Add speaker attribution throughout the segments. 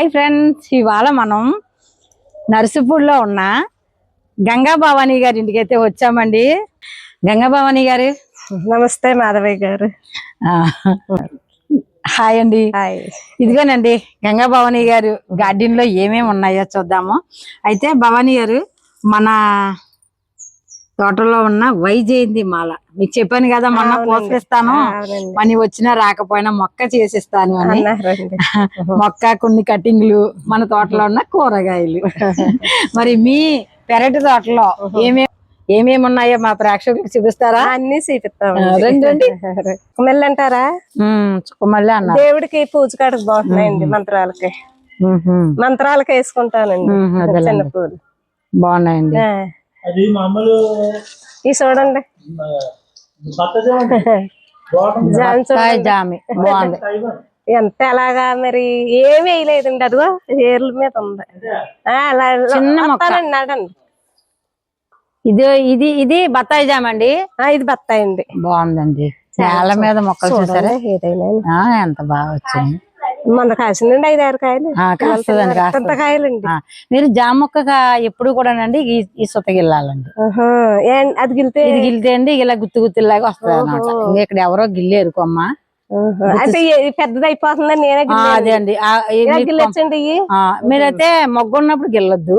Speaker 1: Hi friends ఇవాళ మనం నర్సుపూడిలో ఉన్న గంగా భవానీ గారి ఇంటికి అయితే వచ్చామండి. గంగా భవానీ గారు.
Speaker 2: నమస్తే మాధవయ్య గారు.
Speaker 1: హాయ్ అండి.
Speaker 2: హాయ్.
Speaker 1: ఇదిగోనండి గంగా భవానీ గారు గార్డెన్లో ఏమేమి ఉన్నాయో చూద్దాము. అయితే భవానీ గారు మన తోటలో ఉన్న వైజయంతి మాల. మీకు చెప్పాను కదా మొన్న
Speaker 2: అవునండి.
Speaker 1: మనీ వచ్చినా రాకపోయినా మొక్క చేసిస్తాను అని. మొక్క కొన్ని కటింగ్లు మన తోటలో ఉన్న కూరగాయలు. మరి మీ పెరటి తోటలో ఏమేమి ఏమేమి ఉన్నాయో మా ప్రేక్షకులకు చూపిస్తారా?
Speaker 2: అన్ని చూపిస్తాం.
Speaker 1: రండి, రండి.
Speaker 2: అంటారా?
Speaker 1: చుక్కమల్లి అన్నారు
Speaker 2: దేవుడికి పూజ కాడకు బాగుంటున్నాయండి మంత్రాలకి. మంత్రాలకి వేసుకుంటానండి. చిన్న పూలు.
Speaker 1: బాగున్నాయండి.
Speaker 3: అది మామూలు
Speaker 2: ఈ చూడండి.
Speaker 1: జామి బాగుంది.
Speaker 2: ఎంత ఎలాగా మరి ఏమి వేయలేదండి అదిగో ఏర్ల మీద ఉంది. ఆ, అలా
Speaker 1: చిన్న
Speaker 2: నడండి.
Speaker 1: ఇది ఇది ఇది బత్తాయి జామ అండి?
Speaker 2: ఆ, ఇది బత్తాయి అండి.
Speaker 1: బాగుందండి. నేల మీద మొక్కలు చూసారా?
Speaker 2: చూడండి, ఏదైనా.
Speaker 1: ఆ, ఎంత బాగా వచ్చింది.
Speaker 2: మొన్న కాసిందండి ఐదు ఆరు కాయలు.
Speaker 1: ఆ, కాస్తుందండి
Speaker 2: కాయలండి.
Speaker 1: మీరు జామ మొక్క ఎప్పుడు కూడానండి ఈ
Speaker 2: ఆహా. ఏం- అది గిలితే
Speaker 1: ఇది గిల్తే అండి ఇలా గుత్తు గుత్తులాగా వస్తుంది అనమాట ఇంకా ఇక్కడ ఎవరో గిల్లేరు కొమ్మ.
Speaker 2: అయితే పెద్దది అయిపోతుందని నేనే.
Speaker 1: అదే అండి.
Speaker 2: గిల్లొచ్చండి
Speaker 1: మీరైతే మొగ్గ ఉన్నప్పుడు గిల్లొద్దు.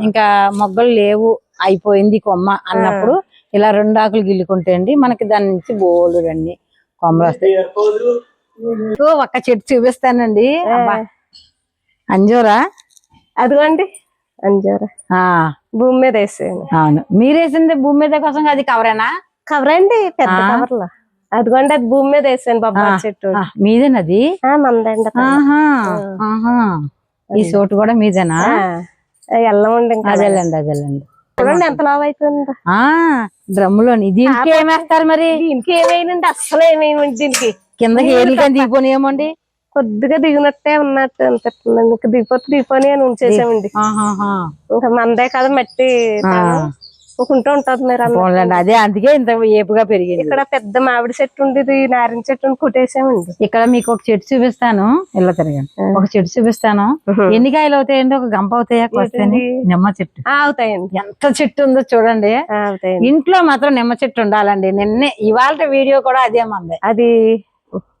Speaker 1: ఇంకా మొగ్గలు లేవు అయిపోయింది కొమ్మ అన్నప్పుడు ఇలా రెండు ఆకులు గిల్లుకుంటే అండి మనకి దాని నుంచి బోలు అన్ని కొమ్మలు వస్తాయి ఒక్క చెట్టు చూపిస్తానండి. అంజూరా?
Speaker 2: అదిగోండి. అంజారా.
Speaker 1: ఆ.
Speaker 2: భూమి మీద వేసాను
Speaker 1: అవును. మీరేసింది భూమి మీద కోసం అది కవరేనా?
Speaker 2: కవర్ అండి పెద్ద. కవర్లో. అదిగోండి అది భూమి మీద వేసాను బొబ్బాయి చెట్టు.
Speaker 1: మీదేనది
Speaker 2: మందండి
Speaker 1: ఈ చోటు కూడా మీదేనా?
Speaker 2: ఇంకా
Speaker 1: అదేలేండి అదేలేండి.
Speaker 2: చూడండి ఎంత లావు అయిపోయిందో.
Speaker 1: ఆ డ్రమ్ములోని. దీనికి ఏమేస్తారు మరి?
Speaker 2: దీనికి ఏమైందండి అస్సలు ఏమైందండి దీనికి.
Speaker 1: కిందకి ఏళ్ళు కానీ దిగిపోనేమోండి
Speaker 2: కొద్దిగా దిగినట్టే ఉన్నట్టు అనిపిస్తుందండి. ఇంకా దిగిపోతే దిగిపోని అని ఉంచేసామండి. ఇంకా మందే కదా మట్టి. ఊరుకుంటూ ఉంటది మీరు
Speaker 1: అదే అందుకే ఇంత ఏపుగా పెరిగింది.
Speaker 2: ఇక్కడ పెద్ద మామిడి చెట్టు ఉండేది నారింజ చెట్టు ఉంది కుట్టేసామండి.
Speaker 1: ఇక్కడ మీకు ఒక చెట్టు చూపిస్తాను. ఇలా తిరగండి. ఒక చెట్టు చూపిస్తాను. ఎన్ని కాయలు అవుతాయండి? ఒక గంప అవుతాయా? నిమ్మ చెట్టు.
Speaker 2: ఆ, అవుతాయండి.
Speaker 1: ఎంత చెట్టు ఉందో చూడండి. ఇంట్లో మాత్రం నిమ్మ చెట్టు ఉండాలండి. నిన్నే ఇవాళ వీడియో కూడా అదే మంది.
Speaker 2: అది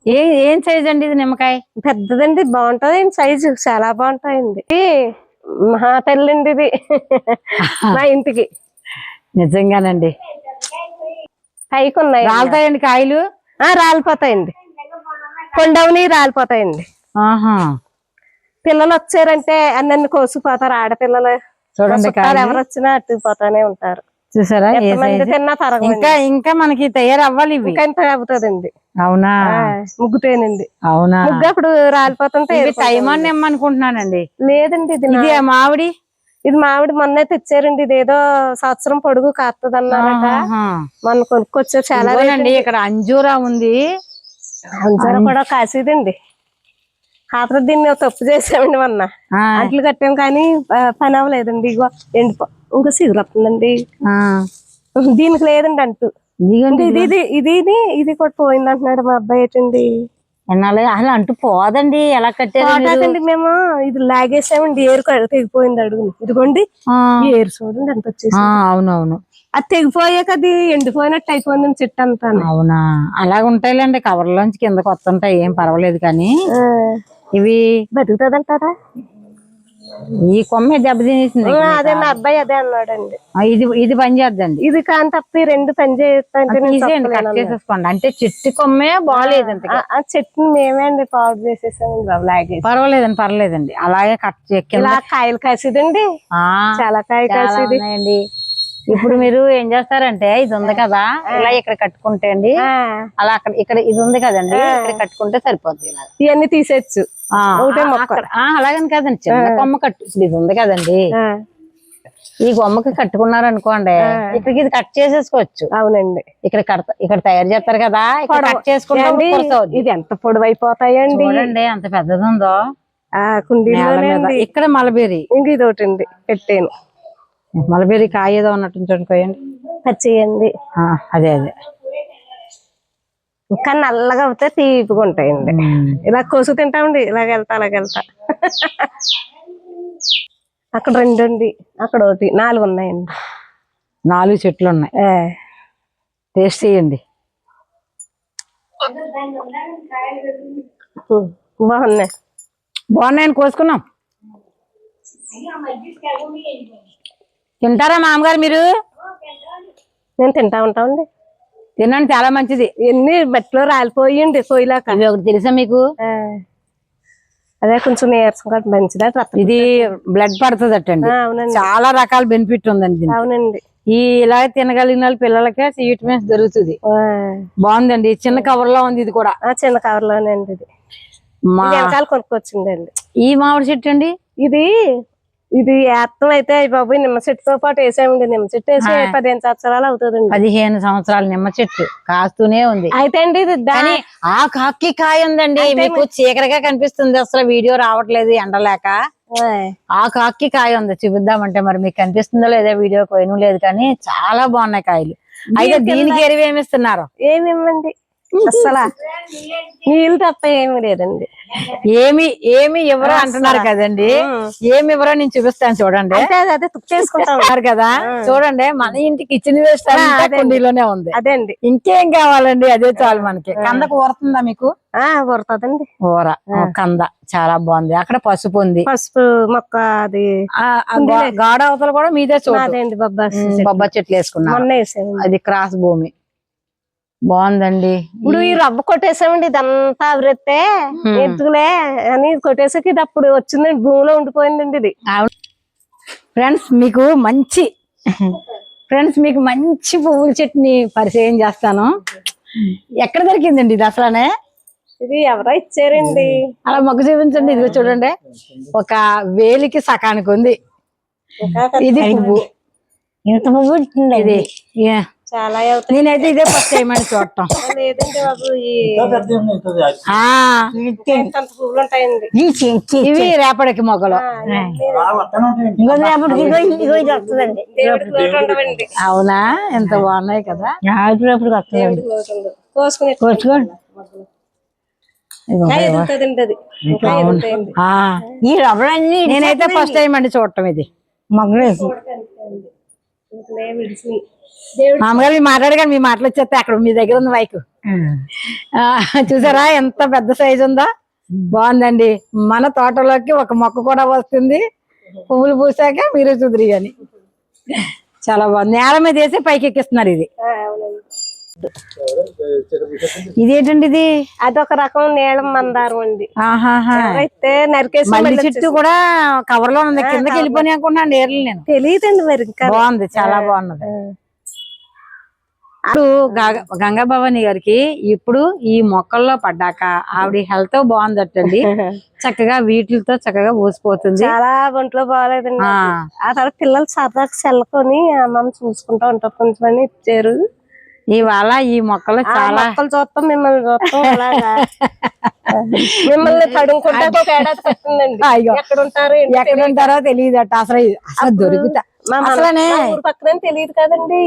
Speaker 1: ఏ ఏం సైజ్ అండి ఇది నిమ్మకాయ?
Speaker 2: పెద్దదండి బాగుంటది. సైజు చాలా బాగుంటాయండి. మహా తల్లిండి ఇది. మా ఇంటికి.
Speaker 1: నిజంగానండి.
Speaker 2: పైకి ఉన్నాయి.
Speaker 1: రాలుతాయండి కాయలు?
Speaker 2: ఆ, రాలిపోతాయండి. కొండవని రాలిపోతాయండి.
Speaker 1: ఆహా.
Speaker 2: పిల్లలు వచ్చారంటే అన్నీ కోసుకుపోతారు. ఆడపిల్లలు
Speaker 1: చూడండి
Speaker 2: ఎవరు వచ్చినా అట్టుకుపోతానే ఉంటారు.
Speaker 1: చూసారా? ఇంకా ఇంకా మనకి తయారవ్వాలి ఇవి.
Speaker 2: ఇంకా అవుతుందండి.
Speaker 1: అవునా?
Speaker 2: ముగ్గుతేనండి
Speaker 1: అవునా?
Speaker 2: ముగ్గు అప్పుడు రాలిపోతుంటే
Speaker 1: ఇవి తైమాన్ నిమ్మ అనుకుంటున్నానండి
Speaker 2: లేదండి ఇది
Speaker 1: మామిడి
Speaker 2: ఇది మామిడి మొన్నే తెచ్చారండి ఇది ఏదో సంవత్సరం పొడుగు కాస్తుంది అన్నారట. మొన్న కొనుక్కొచ్చారు చాలా
Speaker 1: ఇదిగోనండి ఇక్కడ అంజూరా ఉంది.
Speaker 2: అంజర కూడా కాసేదండి. కాకపోతే దీన్ని తప్పు చేసామండి మొన్న. అంట్లు కట్టాం కానీ పని అవ్వలేదండి. ఇగో ఎండిపో ఇంకా సిగురు వస్తుందండి. దీనికి లేదండి అంటూ. ఇది ఇది ఇది కూడా పోయింది అంటున్నాడు మా అబ్బాయి ఏంటండి?
Speaker 1: అసలు అంటూ పోదండి ఎలా?
Speaker 2: పోటాకండి మేము. ఇది లాగేసామండి ఏరు తెగిపోయింది అడుగుని. ఇదిగోండి ఏరు చూడండి ఎంత వచ్చేసి
Speaker 1: అవునవును.
Speaker 2: అది తెగిపోయాక అది ఎండిపోయినట్టు అయిపోయింది చెట్టు అంతా
Speaker 1: అవునా? అలాగ ఉంటాయిలేండి కవర్లోంచి కిందకి వస్తుంటాయి ఏం పర్వాలేదు కానీ. ఇవి
Speaker 2: బతుకుతుందంటారా?
Speaker 1: ఈ కొమ్మ దెబ్బ తినేసింది
Speaker 2: అదే మా అబ్బాయి అదే అన్నాడండి.
Speaker 1: ఇది ఇది పని చేద్దండి.
Speaker 2: ఇది కాని తప్ప రెండు పని
Speaker 1: చేసేసుకోండి. అంటే చెట్టు కొమ్మే బాగాలేదు
Speaker 2: ఆ- చెట్టుని మేమే అండి పాడు చేసేసామండి లాగేసి.
Speaker 1: పర్వాలేదండి పర్లేదండి అలాగే కట్ చే కింద
Speaker 2: ఇలా కాయలు కాసిదండి. చాలా కాయ
Speaker 1: చాలా
Speaker 2: కాసిది.
Speaker 1: ఉన్నాయండి. ఇప్పుడు మీరు ఏం చేస్తారంటే ఇది ఉంది కదా ఇలా ఇక్కడ కట్టుకుంటే అండి అలా అక్కడ ఇక్కడ ఇది ఉంది కదండి ఇక్కడ కట్టుకుంటే సరిపోద్ది ఇలా.
Speaker 2: ఇవన్నీ తీసేచ్చు
Speaker 1: అలాగని కాదండి చిన్న కొమ్మ కట్టు ఇప్పుడు ఇది ఉంది కదండి. ఈ కొమ్మకి కట్టుకున్నారనుకోండి ఇక్కడికి ఇది కట్ చేసేసుకోవచ్చు.
Speaker 2: అవునండి.
Speaker 1: ఇక్కడ కడత ఇక్కడ తయారు చేస్తారు కదా ఇక్కడ కట్ చేసుకుంటే.
Speaker 2: ఇది ఎంత పొడవైపోతాయండి?
Speaker 1: చూడండి అంత పెద్దది ఉందో
Speaker 2: అండి.
Speaker 1: ఇక్కడ మలబేరి.
Speaker 2: ఇంక ఇది ఒకటి పెట్టాను.
Speaker 1: మలబేరి కాయ ఏదో ఉన్నట్టు చూడుకోయండి
Speaker 2: పచ్చేయండి
Speaker 1: ఆ, అదే అదే.
Speaker 2: ఇంకా నల్లగా అవుతే తీపిగా ఉంటాయండి. ఇలా కోసు తింటామండి ఇలాగ వెళ్తా అలాగ వెళ్తా. అక్కడ రెండు ఉంది అక్కడ ఒకటి నాలుగు ఉన్నాయండి.
Speaker 1: నాలుగు చెట్లు ఉన్నాయి.
Speaker 2: ఏ,
Speaker 1: టేస్ట్ చేయండి.
Speaker 2: బాగున్నాయి.
Speaker 1: బాగున్నాయని కోసుకున్నాం. తింటారా మామగారు మీరు?
Speaker 2: నేను తింటా ఉంటామండి.
Speaker 1: తినండి చాలా మంచిది.
Speaker 2: ఎన్ని బట్టలో రాలిపోయింది పొయ్యిలాక
Speaker 1: ఇది ఒకటి తెలుసా మీకు?
Speaker 2: అదే కొంచెం నీరసం కూడా మంచిదా
Speaker 1: ఇది బ్లడ్ పడుతుంది అట్టండి చాలా రకాల బెనిఫిట్ ఉందండి.
Speaker 2: అవునండి.
Speaker 1: ఈ ఇలా తినగలిగిన వాళ్ళ పిల్లలకే విటమిన్స్ దొరుకుతుంది. బాగుందండి. చిన్న కవర్లో ఉంది ఇది కూడా.
Speaker 2: చిన్న కవర్లోనండి ఇది.
Speaker 1: మా
Speaker 2: ఇది వెనకాల కొనుక్కొచ్చిందండి.
Speaker 1: ఈ మామిడి చెట్టు అండి?
Speaker 2: ఇది ఇది ఏత్తం అయితే బాబు నిమ్మ చెట్టుతో పాటు వేసామండి. నిమ్మ చెట్టు వేసి. పదిహేను సంవత్సరాలు అవుతుందండి.
Speaker 1: పదిహేను సంవత్సరాల నిమ్మ చెట్టు కాస్తూనే ఉంది.
Speaker 2: అయితే అండి ఇది దా-
Speaker 1: కానీ ఆ కాకి కాయ ఉందండి. మీకు చీకటిగా కనిపిస్తుంది. అసలు వీడియో రావట్లేదు ఎండలేక.
Speaker 2: ఆ,
Speaker 1: కాకి కాయ ఉంది. చూపిద్దామంటే మరి మీకు కనిపిస్తుందో లేదో వీడియో పోయిన లేదు కానీ చాలా బాగున్నాయి కాయలు. అయితే దీనికి ఎరువు ఏమిస్తున్నారు?
Speaker 2: ఏమి అస్సలా. నీళ్ళు తప్ప ఏమి లేదండి.
Speaker 1: ఏమి ఏమి ఎవరో అంటున్నారు కదండి. ఏమి ఎవరో నేను చూపిస్తాను చూడండి.
Speaker 2: అది అదే తుప్పు చేసుకుంటాం
Speaker 1: అంటారు కదా. చూడండి మన ఇంటికి కిచెన్ వేస్ట్ కుండీలోనే ఉంది.
Speaker 2: అదే అండి
Speaker 1: ఇంకేం కావాలండి? అదే చాలు మనకి. కందకు ఊరుతుందా మీకు?
Speaker 2: ఊరుతుందండి.
Speaker 1: ఊర. కంద. చాలా బాగుంది. అక్కడ పసుపు ఉంది.
Speaker 2: పసుపు మొక్క అది
Speaker 1: ఆ, ఆ గా- గాఢ అవతల కూడా మీదే
Speaker 2: అండి బొబ్బా
Speaker 1: బొబ్బ చెట్లు
Speaker 2: వేసామండి
Speaker 1: అది క్రాస్ భూమి. బాగుందండి.
Speaker 2: ఇప్పుడు ఈ రవ్వ కొట్టేసామండి ఇదంతా అవరెత్తే ఎందుకులే అని కొట్టేసాక ఇది అప్పుడు వచ్చిందండి భూమిలో ఉండిపోయిందండి ఇది.
Speaker 1: ఫ్రెండ్స్ మీకు మంచి ఫ్రెండ్స్ మీకు మంచి పువ్వుల చెట్టుని పరిచయం చేస్తాను. ఎక్కడ దొరికిందండి ఇది అసలనే?
Speaker 2: ఇది ఎవరో ఇచ్చారండి.
Speaker 1: అలా మొగ్గు చూపించండి ఇదిగో చూడండి. ఒక వేలికి సకానికి ఉంది. ఇది పువ్వు. ఇంత పువ్వు ఇది ఏ,
Speaker 2: చాలా అవుతాయి.
Speaker 1: నేనైతే ఇదే ఫస్ట్ టైం అని చూడటం.
Speaker 2: లేదండి బాబు ఈ అంత పువ్వులు ఉంటాయండి.
Speaker 1: ఇవి రేపటికి మొగ్గలు.
Speaker 2: దేవుడికి లోటు ఉండవండి.
Speaker 1: అవునా? ఎంత బాగున్నాయి కదా.
Speaker 2: దేవుడికి లోటు ఉండదు. కోసుకుని
Speaker 1: ఇదిగో.
Speaker 2: ఇంకా ఎదుగుతుందండి అది. ఇంకా ఎదుగుతాయండి
Speaker 1: ఆ,
Speaker 4: ఈ రవ్వలన్నీ
Speaker 1: నేనైతే ఫస్ట్ టైం అండి చూడటం ఇది.
Speaker 2: విడిచినాయి.
Speaker 1: మామగారు మీరు మాట్లాడే కానీ మీ మాటలు వచ్చేస్తే అక్కడ మీ దగ్గర ఉంది బైక్ చూసారా ఎంత పెద్ద సైజు ఉందో? బాగుందండి. మన తోటలోకి ఒక మొక్క కూడా వస్తుంది. పువ్వులు పూసాక మీరే చూద్దరు అని చాలా బాగుంది. నేల మీద వేసి పైకి ఎక్కిస్తున్నారు ఇది. ఇదేంటండి ఇది?
Speaker 2: అదొక రకం నీలం మందారం అండి. అయితే నరికేసి
Speaker 1: చెట్టు కూడా కవర్లో ఉంది. కిందకి వెళ్ళిపోయి అనుకున్నాను నేర్లు నేను.
Speaker 2: తెలియదండి మరి
Speaker 1: బాగుంది చాలా బాగున్నది. ఇప్పుడు గంగ- గంగా భవాని గారికి ఇప్పుడు ఈ మొక్కల్లో పడ్డాక ఆవిడ హెల్త్ బాగుందటండి. చక్కగా వీటితో చక్కగా ఊసిపోతుంది
Speaker 2: చాలా ఒంట్లో బాగాలేదండి.
Speaker 1: ఆ.
Speaker 2: తర్వాత పిల్లలు సరదాగా చల్లుకొని అమ్మమ్మ చూసుకుంటా ఉంటారు కొంచెం అని ఇచ్చారు.
Speaker 1: ఇవాళ ఈ మొక్కలు చాలా
Speaker 2: మొక్కలు చూస్తాం మిమ్మల్ని చూస్తాం మిమ్మల్ని తడుముకుంటా. ఎక్కడ ఉంటారు ఏంటి
Speaker 1: ఎక్కడ ఉంటారో తెలియదట. అసలు అసలు దొరుకుతా అసలనే
Speaker 2: పక్కనే తెలియదు కదండి.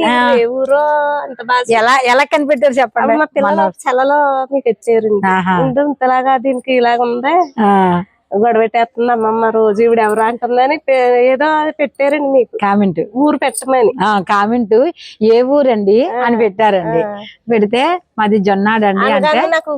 Speaker 2: ఊరో అంత బాగా
Speaker 1: ఎలా ఎలా కనిపెట్టారు చెప్పండి?
Speaker 2: మా పిల్లలు చెల్లలో మీకు ఇచ్చారండి. ఇంతలాగా దీనికి ఇలాగ ఉంది
Speaker 1: ఆ,
Speaker 2: గొడవ పెట్టేస్తుంది అమ్మమ్మ రోజు ఈవిడ ఎవరు అంటుందని ఏదో పెట్టారండి మీకు.
Speaker 1: కామెంట్.
Speaker 2: ఊరు పెట్టమని.
Speaker 1: ఆ కామెంట్. ఏ ఊరండి అని పెట్టారండి. పెడితే మాది జొన్నాడండి అంటే.
Speaker 2: నాకు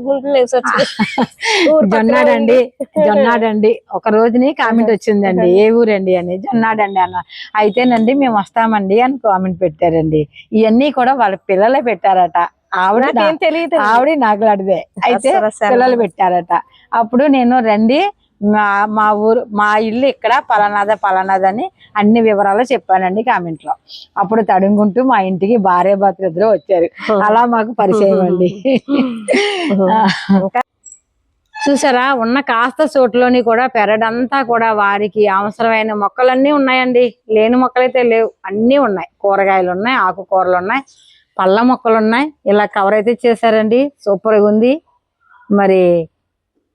Speaker 1: జొన్నాడండి జొన్నాడండి. ఒక రోజుని కామెంట్ వచ్చిందండి. ఏ ఊరండి అని. జొన్నాడండి అన్న. అయితేనండి మేము వస్తామండి అని కామెంట్ పెట్టారండి. ఇవన్నీ కూడా వాళ్ళ పిల్లలే పెట్టారట. ఆవిడ
Speaker 2: నాకేం తెలియదు
Speaker 1: ఆవిడ నాకులాడిదే అయితే
Speaker 2: అసలు అసలు.
Speaker 1: పిల్లలు పెట్టారట. అప్పుడు నేను రండి మా మా ఊరు మా ఇల్లు ఇక్కడ పలానాద పలానాదని అన్ని వివరాలు చెప్పానండి కామెంట్లో. అప్పుడు తడుముకుంటూ మా ఇంటికి భార్య భర్తలు ఇద్దరు వచ్చారు. అలా మాకు పరిచయం అండి. చూసారా ఉన్న కాస్త చోట్లోని కూడా పెరడంతా కూడా వారికి అవసరమైన మొక్కలన్నీ ఉన్నాయండి. లేని మొక్కలైతే లేవు. అన్నీ ఉన్నాయి. కూరగాయలు ఉన్నాయి ఆకుకూరలు ఉన్నాయి పళ్ళ మొక్కలు ఉన్నాయి. ఇలా కవర్ అయితే చేశారండి. సూపర్గా ఉంది. మరి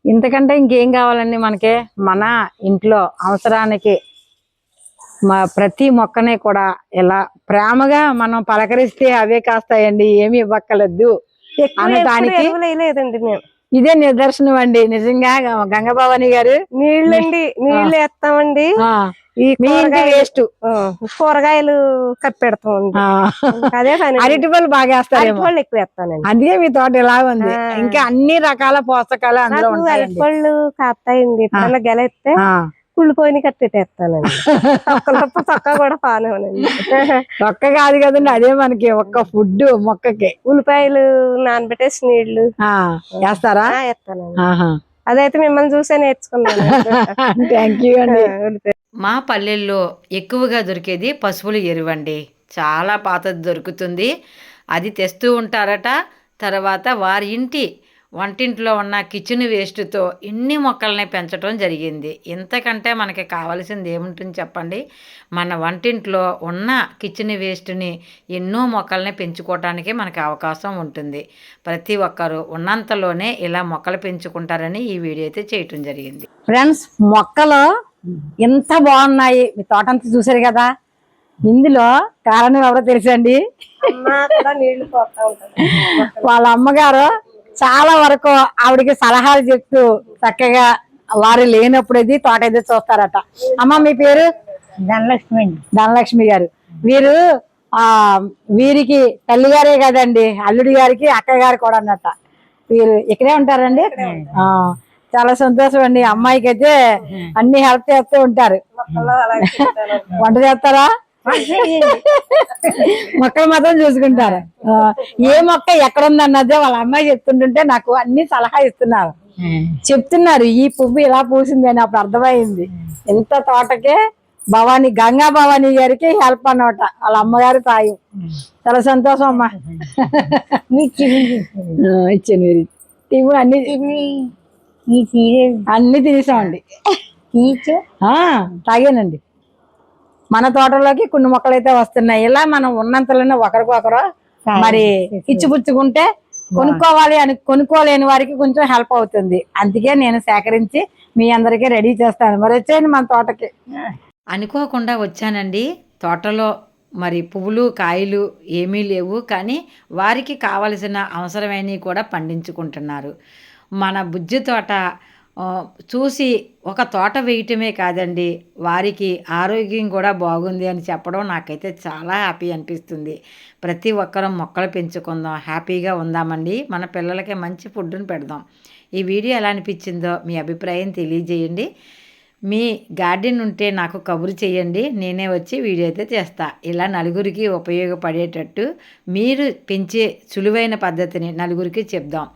Speaker 1: ఇంతకంటే ఇంకేం కావాలండి మనకి? మన ఇంట్లో అవసరానికి మా ప్రతి మొక్కని కూడా ఇలా ప్రేమగా మనం పలకరిస్తే అవే కాస్తాయండి ఏమి
Speaker 2: ఎప్పుడు
Speaker 1: అనటానికి ఇదే నిదర్శనం అండి. నిజంగా గంగభవాని గారు
Speaker 2: నీళ్ళండి నీళ్ళు వేస్తామండి. ఈ
Speaker 1: వేస్ట్.
Speaker 2: కూరగాయలు కప్పెడతామండి. అదే పని.
Speaker 1: అరటి పళ్ళు బాగా వేస్తారేమో.
Speaker 2: అరటిపళ్ళు ఎక్కువ వేస్తానండి.
Speaker 1: అందుకే మీ తోట ఇలా ఉంది. ఇంకా అన్ని రకాల పోషకాలు అందులో
Speaker 2: నాకు
Speaker 1: ఉంటాయండి.
Speaker 2: అరటిపళ్ళు కాస్తాయండి ఎప్పుడన్నా గెలెత్తే కుళ్ళిపోయిన కట్టెట్టేస్తానండి తొక్కలప్పు తొక్క కూడా పానేవనండి
Speaker 1: ఒక్క కాదు కదండి అదే మనకి ఒక్క ఫుడ్ మొక్కకి.
Speaker 2: ఉల్లిపాయలు నానబెట్టేసి
Speaker 1: నీళ్ళు. వేస్తారా?
Speaker 2: వేస్తానండి. అదైతే మిమ్మల్ని చూసే నేర్చుకున్నాను.
Speaker 1: థ్యాంక్ యూ అండి.
Speaker 5: మా పల్లెల్లో ఎక్కువగా దొరికేది పశువుల ఎరువండి. చాలా పాతది దొరుకుతుంది. అది తెస్తూ ఉంటారట. తర్వాత వారి ఇంటి వంటింట్లో ఉన్న కిచెన్ వేస్ట్తో ఇన్ని మొక్కల్ని పెంచడం జరిగింది. ఇంతకంటే మనకి కావాల్సింది ఏముంటుంది చెప్పండి? మన వంటింట్లో ఉన్న కిచెన్ వేస్ట్ని ఎన్నో మొక్కల్ని పెంచుకోవటానికి మనకి అవకాశం ఉంటుంది. ప్రతి ఒక్కరూ ఉన్నంతలోనే ఇలా మొక్కలు పెంచుకుంటారని ఈ వీడియో అయితే చేయటం జరిగింది.
Speaker 1: ఫ్రెండ్స్ మొక్కలు ఎంత బాగున్నాయి. మీ తోటంతా చూసారు కదా? ఇందులో కారణం ఎవరో తెలుసండి? వాళ్ళ అమ్మగారు చాలా వరకు ఆవిడకి సలహాలు చెప్తూ చక్కగా వారు లేనప్పుడు ఇది తోట ఇది చూస్తారట. అమ్మ మీ పేరు?
Speaker 4: ధనలక్ష్మి
Speaker 1: ధనలక్ష్మి గారు. వీరు ఆ వీరికి తల్లి గారే కదండి అల్లుడి గారికి అక్క గారు కూడా అన్నట్ట వీరు ఇక్కడే ఉంటారండి ఆ చాలా సంతోషం అండి అమ్మాయికి అయితే అన్ని హెల్ప్ చేస్తూ ఉంటారు. వంట చేస్తారా? మొక్కలు మాత్రం చూసుకుంటారు. ఏ మొక్క ఎక్కడ ఉంది అన్నదే వాళ్ళ అమ్మాయి చెప్తుంటుంటే నాకు అన్ని సలహా ఇస్తున్నారు. చెప్తున్నారు ఈ పువ్వు ఇలా పూసింది అని అప్పుడు అర్థమైంది. ఎంత తోటకే భవానీ గంగా భవానీ గారికి హెల్ప్ అన్నమాట. వాళ్ళ అమ్మగారు సాయం. చాలా సంతోషం అమ్మా. ఇచ్చాను మీరు ఇవి అన్ని
Speaker 4: ఈ సీరియల్
Speaker 1: అన్ని తినేసామండి. ఆ, తాగానండి. మన తోటలోకి కొన్ని మొక్కలు అయితే వస్తున్నాయి. ఇలా మనం ఉన్నంతలోనే ఒకరికొకరు మరి ఇచ్చిపుచ్చుకుంటే కొనుక్కోవాలి అని కొనుక్కోలేని వారికి కొంచెం హెల్ప్ అవుతుంది. అందుకే నేను సేకరించి మీ అందరికీ రెడీ చేస్తాను. మరి వచ్చేయండి మన తోటకి.
Speaker 5: అనుకోకుండా వచ్చానండి. తోటలో మరి పువ్వులు కాయలు ఏమీ లేవు. కానీ వారికి కావలసిన అవసరమైనవి కూడా పండించుకుంటున్నారు. మన బుజ్జి తోట చూసి ఒక తోట వేయటమే కాదండి. వారికి ఆరోగ్యం కూడా బాగుంది అని చెప్పడం నాకైతే చాలా హ్యాపీ అనిపిస్తుంది. ప్రతి ఒక్కరం మొక్కలు పెంచుకుందాం హ్యాపీగా ఉందామండి. మన పిల్లలకి మంచి ఫుడ్ని పెడదాం. ఈ వీడియో ఎలా అనిపించిందో మీ అభిప్రాయం తెలియజేయండి. మీ గార్డెన్ ఉంటే నాకు కబురు చేయండి. నేనే వచ్చి వీడియో అయితే చేస్తా. ఇలా నలుగురికి ఉపయోగపడేటట్టు మీరు పెంచే సులువైన పద్ధతిని నలుగురికి చెప్దాం.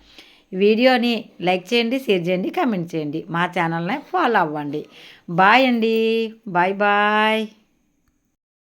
Speaker 5: వీడియోని లైక్ చేయండి షేర్ చేయండి కామెంట్ చేయండి. మా ఛానల్ని ఫాలో అవ్వండి. బాయ్ అండి. Bye bye.